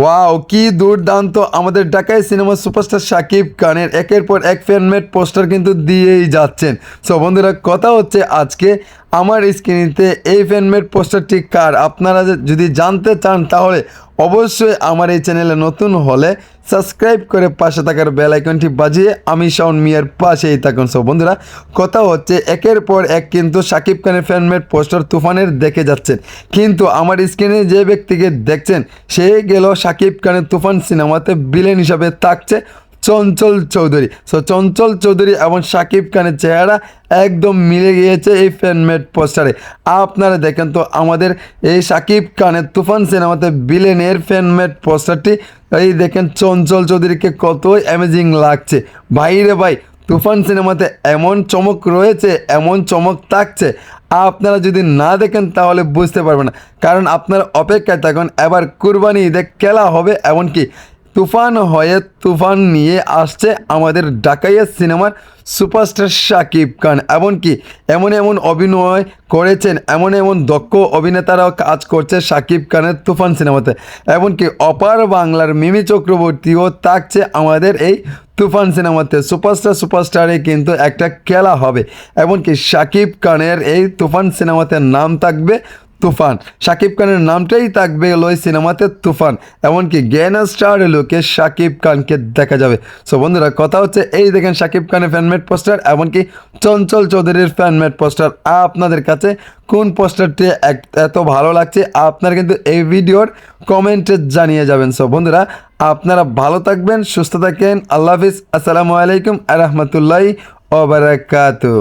Wow, কি দুর্দান্ত। আমাদের ঢাকায় সিনেমা সুপারস্টার শাকিব খানের একের পর এক ফ্যানমেড পোস্টার কিন্তু দিয়েই যাচ্ছেন। সো বন্ধুরা, কথা হচ্ছে আজকে আমার স্ক্রিনেতে এই ফ্যানমেড পোস্টারটি কার? আপনারা যদি জানতে চান তাহলে অবশ্যই আমার এই চ্যানেলে নতুন হলে সাবস্ক্রাইব করে পাশে থাকার বেল আইকনটি বাজিয়ে আমি, শাওন মিয়ার পাশেই থাকুন। সব বন্ধুরা, কথা হচ্ছে, একের পর এক কিন্তু সাকিব খানের ফ্যানমেড পোস্টার তুফানের দেখে যাচ্ছেন। কিন্তু আমার স্ক্রিনে যে ব্যক্তিকে দেখছেন, সে গেল সাকিব খানের তুফান সিনেমাতে বিলেন হিসাবে থাকছে। চঞ্চল চৌধুরী। সো চঞ্চল চৌধুরী এবং শাকিব খানের চেহারা একদম মিলে গিয়েছে এই ফ্যানমেড পোস্টারে আপনারা দেখেন তো আমাদের এই শাকিব খানের তুফান সিনেমাতে বিলেনের ফ্যানমেড পোস্টারটি এই দেখেন চঞ্চল চৌধুরীকে কতই অ্যামেজিং লাগছে। ভাইরে ভাই, তুফান সিনেমাতে এমন চমক রয়েছে, এমন চমক থাকছে। আপনারা যদি না দেখেন তাহলে বুঝতে পারবেন না। কারণ আপনারা অপেক্ষায় থাকুন, এবার কুরবানি ঈদে খেলা হবে এমনকি তুফান হয়ে তুফান নিয়ে আসছে আমাদের ডাকাইয়া সিনেমার সুপারস্টার শাকিব খান। এমনকি এমন এমন অভিনয় করেছেন, এমন এমন দক্ষ অভিনেতারাও কাজ করছে শাকিব খানের তুফান সিনেমাতে। এমনকি অপার বাংলার মিমি চক্রবর্তীও থাকছে আমাদের এই তুফান সিনেমাতে। সুপারস্টার, সুপারস্টারে কিন্তু একটা খেলা হবে। এমনকি শাকিব খানের এই তুফান সিনেমাতে নাম থাকবে তুফান। শাকিব খানের নামটাই থাকবে হলো সিনেমাতে তুফান। এমনকি জ্ঞান স্টার লোকে শাকিব খানকে দেখা যাবে। সো বন্ধুরা, কথা হচ্ছে এই দেখেন শাকিব খানের ফ্যানমেড পোস্টার এমনকি চঞ্চল চৌধুরীর ফ্যানমেড পোস্টার আপনাদের কাছে কোন পোস্টারটি এত ভালো লাগছে, আপনারা কিন্তু এই ভিডিওর কমেন্টে জানিয়ে যাবেন। সো বন্ধুরা, আপনারা ভালো থাকবেন, সুস্থ থাকেন। আল্লাহ হাফিজ। আসসালামু আলাইকুম আ রহমতুল্লাহি ওবরাকাতু